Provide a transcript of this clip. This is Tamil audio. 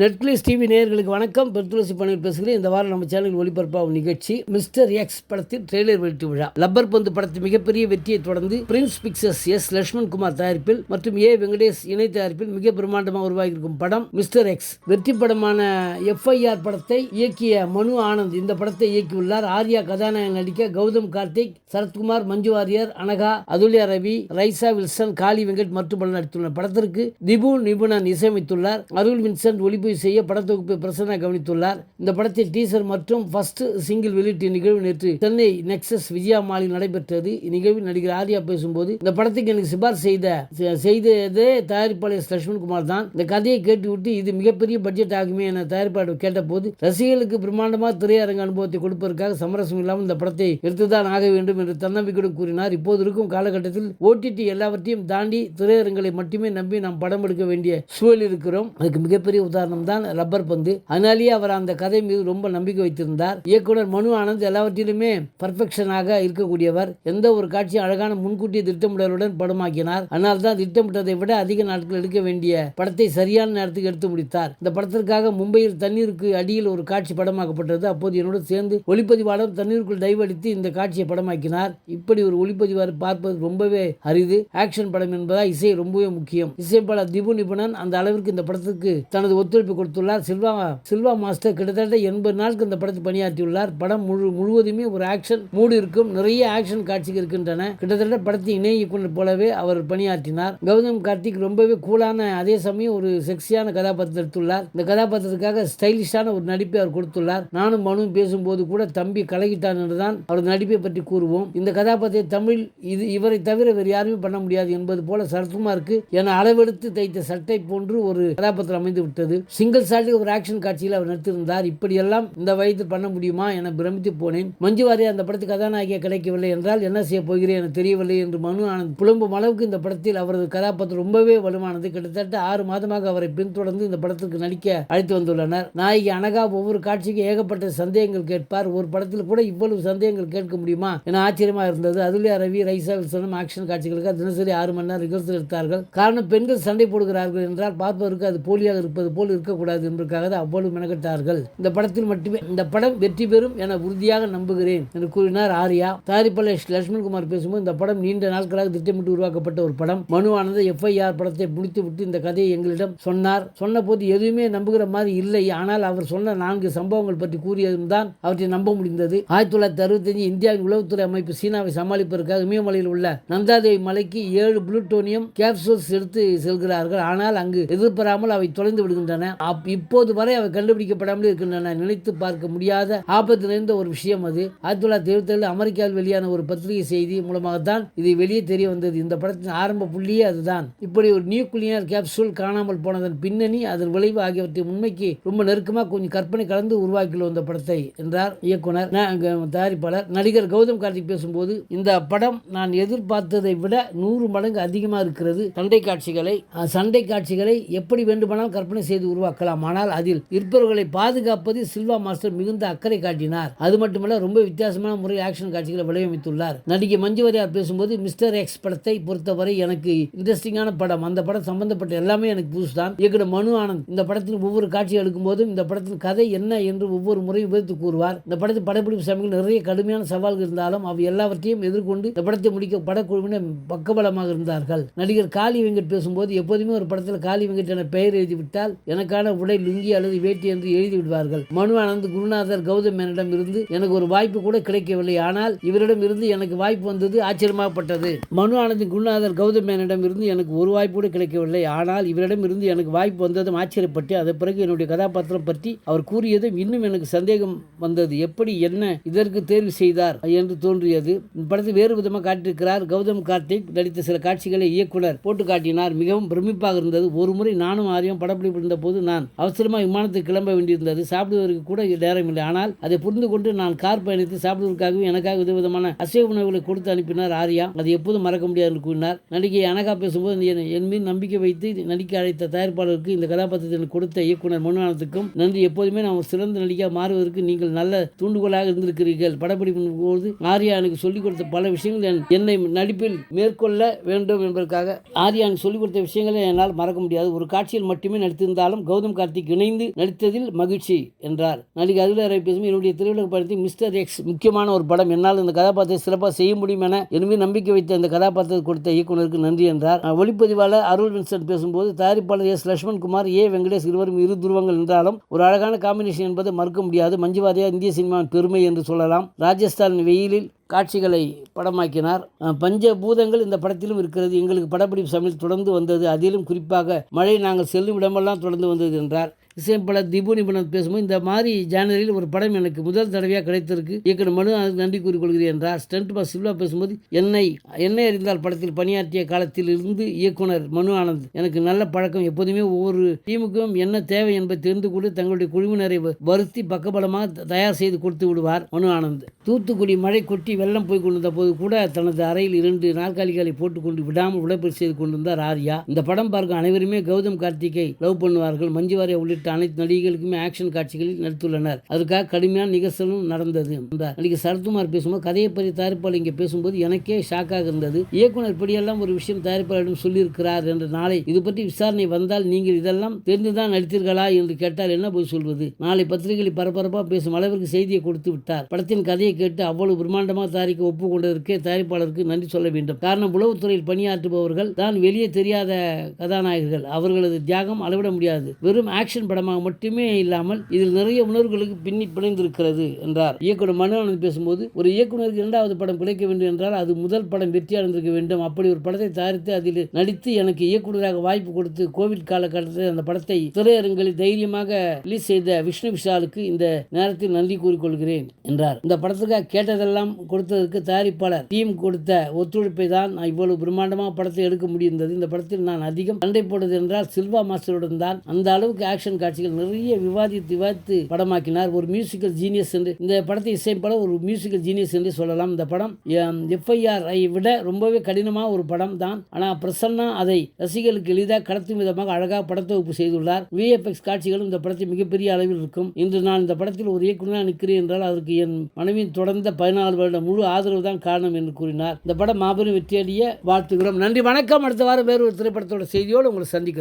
நெட்ஃப்ளிக்ஸ் டிவி நேயர்களுக்கு வணக்கம். பெருத்துளசி பணியில் பேசுகிறேன். இந்த வாரம் நம்ம சேனலில் ஒளிபரப்பாகும் நிகழ்ச்சி மிஸ்டர் எக்ஸ் படத்தின் ட்ரெய்லர் வெளியிட்டு விழா. லப்பர் பந்து படத்தின் மிகப்பெரிய வெற்றியை தொடர்ந்து Prince Pictures S Lakshman Kumar தயாரிப்பில் மற்றும் ஏ வெங்கடேஷ் இணை தயாரிப்பில் மிக பிரம்மாண்டமாக உருவாகியிருக்கும் படம் மிஸ்டர் எக்ஸ். வெற்றி படமான எஃப்ஐஆர் படத்தை இயக்கிய மனு ஆனந்த். இந்த படத்தை இயக்கியுள்ளார் ஆர்யா கதாநாயகன் நடிக்க கௌதம் கார்த்திக் சரத்குமார் மஞ்சு வாரியர் அனகா அதுல்யா ரவி ரைசா வில்சன் காளி வெங்கட் மற்றும் பலர் நடித்துள்ள படத்திற்கு திபு நிபுணன் இசையமைத்துள்ளார். அருள் வின்சென்ட் ஒளிப்பதிவு செய்ய படத்தொகுப்பை பிரசன்னா கவனித்துள்ளார். இந்த படத்தின் டீசர் மற்றும் ஃபர்ஸ்ட் சிங்கிள் வெளியீட்டு நிகழ்வு நேற்று சென்னை நெக்ஸஸ் விஜயா மாலில் நடைபெற்றது. இந்நிகழ்வில் நடிகர் ஆர்யா பேசும்போது இந்த படத்துக்கு எனக்கு சிபார் செய்த செய்ததே தயாரிப்பாளர் எஸ். லட்சுமண்குமார் தான். இந்த கதையை கேட்டுவிட்டு இது மிகப்பெரிய பட்ஜெட் ஆகுமே என தயாரிப்பாளர் கேட்டபோது ரசிகர்களுக்கு பிரம்மாண்டமாக திரையரங்க அனுபவத்தை கொடுப்பதற்காக சமரசம் இல்லாமல் இந்த படத்தை எடுத்துதான் ஆக வேண்டும் என்று தன்னம்பிக்கையுடன் கூறினார். இப்போது இருக்கும் காலகட்டத்தில் ஓடிடி எல்லாவற்றையும் தாண்டி திரையரங்களை மட்டுமே நம்பி நாம் படம் எடுக்க வேண்டிய சூழல் இருக்கிறோம். அதுக்கு மிகப்பெரிய உதாரணம் தான் ரப்பர் பந்து. அதனாலேயே அவர் அந்த கதை மீது ரொம்ப நம்பிக்கை வைத்திருந்தார். இயக்குனர் மனு ஆனந்த் எல்லாவற்றிலுமே பர்ஃபெக்ஷனாக இருக்கக்கூடியவர். எந்த ஒரு காட்சியும் அழகான முன்கூட்டிய திட்டமிடலுடன் படமாக்கினார். ஆனால் தான் திட்டமிட்டதை விட அதிக நாட்கள் எடுக்க வேண்டிய படத்தை சரியான நேரத்துக்கு எடுத்து முடித்தார். இந்த படத்திற்காக மும்பையில் தண்ணீருக்கு அடியில் ஒரு காட்சி படமாக்கப்பட்டது. அப்போது என்னோடு சேர்ந்து ஒளிப்பதிவாளர் தண்ணீருக்குள் டைவ் அடித்து இந்த காட்சியை படமாக்கினார். இப்படி ஒரு ஒளிப்பதிவாளர் பார்ப்பது ரொம்பவே அரிது. ஆக்ஷன் படம் என்பதால் இசை ரொம்பவே முக்கியம். இசைப்பாளர் திபு நிபுணன் அந்த அளவிற்கு இந்த படத்துக்கு தனது ஒத்துழைப்பு கொடுத்துள்ளார். சில்வா சில்வா மாஸ்டர் கிட்டத்தட்ட எண்பது நாளுக்கு இந்த படத்தில் பணியாற்றியுள்ளார். படம் முழு முழுவதுமே ஒரு ஆக்ஷன் மூடு இருக்கும். நிறைய ஆக்ஷன் காட்சிகள் இருக்கின்றன. கிட்டத்தட்ட படத்தை இணை இயக்குனர் போலவே அவர் பணியாற்றினார். கௌதம் கார்த்திக் ரொம்பவே கூலான அதே சமயம் ஒரு செக்ஸியான கதாபாத்திரம் எடுத்துள்ளார். இந்த கதாபாத்திரத்துக்காக ஸ்டைலிஷான ஒரு நடிப்பை அவர் கொடுத்துள்ளார். நானும் மனுவும் பேசும்போது கூட தம்பி கலகிட்டான் என்றுதான் அவரது நடிப்பை பற்றி கூறுவோம். இந்த கதாபாத்திரம் தமிழ் இது இவரை தவிர வேறு யாருமே பண்ண முடியாது என்பது போல சரத்குமாருக்கு என அளவெடுத்து தைத்த சட்டை போன்று ஒரு கதாபாத்திரம் அமைந்து விட்டது சிங்கிள் ஷாட்டில் ஒரு ஆக்ஷன் காட்சியில் அவர் நடித்திருந்தார். இப்படியெல்லாம் இந்த வயதில் பண்ண முடியுமா என பிரமித்து போனேன். மஞ்சு வாரியர் அந்த படத்துக்கு கதாநாயகியாக கிடைக்கவில்லை என்றால் என்ன செய்ய போகிறேன் என தெரியவில்லை என்று மனு ஆனந்த் புலம்பும் அளவுக்கு இந்த படத்தில் அவரது கதாபாத்திரம் ரொம்பவே வலுவானது. கிட்டத்தட்ட ஆறு மாதமாக அவரை பின்தொடர்ந்து இந்த படத்திற்கு நடிக்க அழைத்து வந்துள்ளனர். நாயகி அனகா ஒவ்வொரு காட்சிக்கும் ஏகப்பட்ட சந்தேகங்கள் கேட்பார். ஒரு படத்தில் கூட இவ்வளவு சந்தேகங்கள் கேட்க முடியுமா என ஆச்சரியமா இருந்தது. அதுலேயே ரவி ரைசா வில்சனும் ஆக்ஷன் காட்சிகளுக்கு தினசரி ஆறு மணி நேரம் ரிகர்சல் எடுத்தார்கள். காரணம் பெண்கள் சண்டை போடுகிறார்கள் என்றால் பார்ப்பதற்கு அது போலியாக இருப்பது போல் இருக்கக்கூடாது என்பதற்காக தான் அவ்வளவு மெனக்கட்டார்கள். இந்த படத்தில் மட்டுமே இந்த படம் வெற்றி பெறும் என உறுதியாக நம்புகிறேன் என்று கூறினார் ஆர்யா. தயாரிப்பாளர் லட்சுமண்குமார் பேசும்போது இந்த படம் நீண்ட நாட்களாக திட்டமிட்டு உருவாக்கப்பட்ட ஒரு படம். மனுவானது எஃப்ஐஆர் படத்தை முடித்துவிட்டு இந்த கதையை எங்களிடம் சொன்னார். சொன்னபோது எதுவுமே நம்புகிற மாதிரி இல்லை. ஆனால் அவர் சொன்ன நான்கு சம்பவங்கள் பற்றி கூறியதும் தான் அவற்றை நம்ப முடிந்தது. ஆயிரத்தி தொள்ளாயிரத்தி அறுபத்தஞ்சு இந்தியாவின் உளவுத்துறை அமைப்பு சீனாவை சமாளிப்பதற்காக இமயமலையில் உள்ள நந்தாதேவி மலைக்கு ஏழு புளுட்டோனியம் கேப்சூல்ஸ் எடுத்து செல்கிறார்கள். ஆனால் அங்கு எதிர்பாராமல் அவை தொலைந்து விடுகின்றன. அப்- இப்போது வரை அவை கண்டுபிடிக்கப்படாமல் இருக்கின்றன. நினைத்து பார்க்க முடியாத ஆபத்து நிறைந்த ஒரு விஷயம் அது. ஆயிரத்தி தொள்ளாயிரத்தி எழுபத்தி அமெரிக்காவில் வெளியான ஒரு பத்திரிகை செய்தி மூலமாகத்தான் இது வெளியே தெரிய வந்தது. இந்த படத்தின் ஆரம்ப புள்ளியே அதுதான். இப்படி ஒரு நியூக்ளியர் கேப்சூல் காணாமல் போனதன் பின்னணி அதன் விளைவு ஆகியவற்றை உண்மைக்கு ரொம்ப நெருக்கமாக கொஞ்சம் கற்பனை கலந்து உருவாக்கியுள்ள இந்த படத்தை என்றார் இயக்குனர் தயாரிப்பாளர். நடிகர் கௌதம் கார்த்திக் பேசும்போது இந்த படம் நான் எதிர்பார்த்ததை விட நூறு மடங்கு அதிகமாக இருக்கிறது. சண்டை காட்சிகளை சண்டை காட்சிகளை எப்படி வேண்டுமானால் கற்பனை செய்து உருவாக்கலாம். ஆனால் அதில் இருப்பவர்களை பாதுகாப்பதில் சில்வா மாஸ்டர் மிகுந்த அக்கறை காட்டினார். அது மட்டுமல்ல ரொம்ப வித்தியாசமான முறையில் ஆக்ஷன் காட்சிகளை வடிவமைத்துள்ளார். நடிகை மஞ்சு வாரியார் பேசும்போது மிஸ்டர் எக்ஸ் படத்தை பொறுத்தவரை எனக்கு இன்ட்ரெஸ்டிங்கான படம். அந்த படம் சம்பந்தப்பட்ட எல்லாமே எனக்கு புதுசு தான். இயக்குனர் மனு ஆனந்த் இந்த படத்தின் ஒவ்வொரு காட்சி எடுக்கும் போதும் இந்த படத்தின் கதை என்ன? என்று ஒவ்வொரு முறையும் விவரித்து கூறுவார். இந்த படத்தில் படப்பிடிப்பு சமயங்கள் நிறைய கடுமையான சவால்கள் இருந்தாலும் அவை எல்லாவற்றையும் எதிர்கொண்டு இந்த படத்தை முடிக்க படக்குழுவினர் பக்கபலமாக இருந்தார்கள். நடிகர் காளி வெங்கட் பேசும்போது எப்போதுமே ஒரு படத்தில் காளி வெங்கட் என பெயர் எழுதிவிட்டால் எனக்கு அதற்கான உடை லுங்கி அல்லது வேட்டி என்று எழுதி விடுவார்கள் மனு ஆனந்த் குருநாதர் கௌதம் மேனிடம் இருந்து எனக்கு ஒரு வாய்ப்பு கூட கிடைக்கவில்லை. ஆனால் இவரிடம் இருந்து எனக்கு வாய்ப்பு வந்தது ஆச்சரியமாகப்பட்டது. மனு ஆனந்தின் குருநாதர் கௌதம் மேனிடம் இருந்து எனக்கு ஒரு வாய்ப்பு கூட கிடைக்கவில்லை. ஆனால் இவரிடம் இருந்து எனக்கு வாய்ப்பு வந்ததும் ஆச்சரியப்பட்டு அதன் பிறகு என்னுடைய கதாபாத்திரம் பற்றி அவர் கூறியதும் இன்னும் எனக்கு சந்தேகம் வந்தது. எப்படி என்ன இதற்கு தேர்வு செய்தார் என்று தோன்றியது. படத்தை வேறு விதமாக காட்டியிருக்கிறார் கௌதம் கார்த்திக். நடித்த சில காட்சிகளை இயக்குனர் போட்டு காட்டினார். மிகவும் பிரமிப்பாக இருந்தது. ஒரு முறை நானும் ஆரியம் படப்பிடிப்பு இருந்த போது நான் அவசரமாக விமானத்துக்கு கிளம்ப வேண்டியிருந்தது. சாப்பிடுவதற்கு கூட நேரம் இல்லை. ஆனால் அதை புரிந்து கொண்டு நான் கார் பயணித்து சாப்பிடுவதற்காகவும் எனக்காக விதவிதமான அசைவ உணவுகளை கொடுத்து அனுப்பினார் ஆர்யா. அது எப்போதும் மறக்க முடியாது என்று கூறினார். நடிகை அனகா பேசும்போது என் என் மீது நம்பிக்கை வைத்து நடிக்க அழைத்த தயாரிப்பாளருக்கு இந்த கதாபாத்திரத்தை கொடுத்த இயக்குனர் மனுவானத்துக்கும் நன்றி. எப்போதுமே நான் ஒரு சிறந்த நடிகையாக மாறுவதற்கு நீங்கள் நல்ல தூண்டுகோலாக இருந்திருக்கிறீர்கள். படப்பிடிப்பின் போது ஆர்யா எனக்கு சொல்லிக் கொடுத்த பல விஷயங்கள் என்- என்னை நடிப்பில் மேற்கொள்ள வேண்டும் என்பதற்காக ஆர்யா எனக்கு சொல்லிக் கொடுத்த விஷயங்களை என்னால் மறக்க முடியாது. ஒரு காட்சியில் மட்டுமே நடித்திருந்தாலும் கௌதம் கார்த்திக் இணைந்து நடித்ததில் மகிழ்ச்சி என்றார். நடிகை அருள் அரை பேசும் என்னுடைய திரையுலக படத்தில் மிஸ்டர் எக்ஸ் முக்கியமான ஒரு படம். என்னால் இந்த கதாபாத்திரத்தை சிறப்பாக செய்ய முடியும் என எனவே நம்பிக்கை வைத்த இந்த கதாபாத்திரத்தை கொடுத்த இயக்குனருக்கு நன்றி என்றார். ஒளிப்பதிவாளர் அருள் வின்சன் பேசும்போது தயாரிப்பாளர் எஸ் லட்சுமண் குமார் ஏ வெங்கடேஷ் இருவரும் இரு துருவங்கள் என்றாலும் ஒரு அழகான காம்பினேஷன் என்பதை மறுக்க முடியாது. மஞ்சுவாதியா இந்திய சினிமாவின் பெருமை என்று சொல்லலாம். ராஜஸ்தான் வெயிலில் காட்சிகளை படமாக்கினார். பஞ்ச பூதங்கள் இந்த படத்திலும் இருக்கிறது. எங்களுக்கு படப்பிடிப்பு சமையல் தொடர்ந்து வந்தது. அதிலும் குறிப்பாக மழை நாங்கள் செல்லும் இடமெல்லாம் தொடர்ந்து வந்தது என்றார். இசையமைப்பாளர் திபு நிபுணன் பேசும்போது இந்த மாதிரி ஜானரில் ஒரு படம் எனக்கு முதல் தடவையாக கிடைத்திருக்கு. இயக்குனர் மனு அதுக்கு நன்றி கூறிக்கொள்கிறேன் என்றார். ஸ்டண்ட் பாஸ் சில்வா பேசும்போது என்னை என்னை அறிந்தால் படத்தில் பணியாற்றிய காலத்தில் இருந்து இயக்குனர் மனு ஆனந்த். எனக்கு நல்ல பழக்கம். எப்போதுமே ஒவ்வொரு டீமுக்கும் என்ன தேவை என்பதை தெரிந்து கொண்டு தங்களுடைய குழுவினரை வருத்தி பக்கபலமாக தயார் செய்து கொடுத்து விடுவார் மனு ஆனந்த். தூத்துக்குடி மழை கொட்டி வெள்ளம் போய் கொண்டிருந்த போது கூட தனது அறையில் இரண்டு நாற்காலிகளை போட்டுக்கொண்டு விடாமல் உடற்பயிற்சி செய்து கொண்டிருந்தார் ஆர்யா. இந்த படம் பார்க்க அனைவருமே கௌதம் கார்த்திகை லவ் பண்ணுவார்கள். மஞ்சுவாரியா உள்ளிட்ட உள்ளிட்ட அனைத்து நடிகைகளுக்குமே ஆக்ஷன் காட்சிகளில் நடித்துள்ளனர். அதுக்காக கடுமையான நிகழ்ச்சலும் நடந்தது. நடிகர் சரத்குமார் பேசும்போது கதையை பற்றி தயாரிப்பாளர் இங்கே பேசும்போது எனக்கே ஷாக்காக இருந்தது. இயக்குனர் இப்படியெல்லாம் ஒரு விஷயம் தயாரிப்பாளரிடம் சொல்லியிருக்கிறார் என்ற நாளை இது பற்றி விசாரணை வந்தால் நீங்கள் இதெல்லாம் தெரிந்துதான் நடித்தீர்களா என்று கேட்டால் என்ன போய் சொல்வது? நாளை பத்திரிகையில் பரபரப்பாக பேசும் அளவிற்கு செய்தியை கொடுத்து விட்டார். படத்தின் கதையை கேட்டு அவ்வளவு பிரம்மாண்டமாக தயாரிக்க ஒப்புக்கொண்டதற்கு தயாரிப்பாளருக்கு நன்றி சொல்ல வேண்டும். காரணம் உளவுத்துறையில் பணியாற்றுபவர்கள் தான் வெளியே தெரியாத கதாநாயகர்கள். அவர்களது தியாகம் அளவிட முடியாது. வெறும் ஆக்ஷன் படமாக மட்டுமே இல்லாமல் இதில் நிறைய உணர்வுகளுக்கு பின்னி பிணைந்திருக்கிறது என்றார். இயக்குனர் மனு ஆனந்த் பேசும்போது ஒரு இயக்குனருக்கு இரண்டாவது படம் கிடைக்க வேண்டும் என்றால் அது முதல் படம் வெற்றி அடைந்திருக்க வேண்டும். அப்படி ஒரு படத்தை தயாரித்து அதில் நடித்து எனக்கு இயக்குனராக வாய்ப்பு கொடுத்து கோவிட் காலகட்டத்தில் அந்த படத்தை திரையரங்களில் தைரியமாக ரிலீஸ் செய்த விஷ்ணு விஷாலுக்கு இந்த நேரத்தில் நன்றி கூறிக்கொள்கிறேன் என்றார். இந்த படத்துக்காக கேட்டதெல்லாம் கொடுத்ததற்கு தயாரிப்பாளர் டீம் கொடுத்த ஒத்துழைப்பை தான் நான் இவ்வளவு பிரம்மாண்டமாக படத்தை எடுக்க முடிந்தது. இந்த படத்தில் நான் அதிகம் சண்டை போட்டது என்றால் சில்வா மாஸ்டருடன் தான். அந்த அளவுக்கு ஆக்ஷன் காட்சிகள் நிறைய விவாதித்து விவாதித்து படமாக்கினார். ஒரு மியூசிக்கல் ஜீனியஸ் என்று இந்த படத்தை இசைப்பட ஒரு மியூசிக்கல் ஜீனியஸ் என்று சொல்லலாம். இந்த படம் எஃப்ஐஆர் ஐ விட ரொம்பவே கடினமான ஒரு படம் தான். ஆனால் பிரசன்னா அதை ரசிகர்களுக்கு எளிதாக கடத்தும் விதமாக அழகாக படத்தொகுப்பு செய்துள்ளார். விஎஃப்எக்ஸ் காட்சிகளும் இந்த படத்தை மிகப்பெரிய அளவில் இருக்கும். இன்று நான் இந்த படத்தில் ஒரு இயக்குநராக நிற்கிறேன் என்றால் அதற்கு என் மனைவியின் தொடர்ந்த பதினாலு வருட முழு ஆதரவு தான் காரணம் என்று கூறினார். இந்த படம் மாபெரும் வெற்றியடைய வாழ்த்துகிறோம். நன்றி வணக்கம். அடுத்த வாரம் வேறு ஒரு திரைப்படத்தோட செய்தியோடு உங்களை சந்திக்கிறோம்.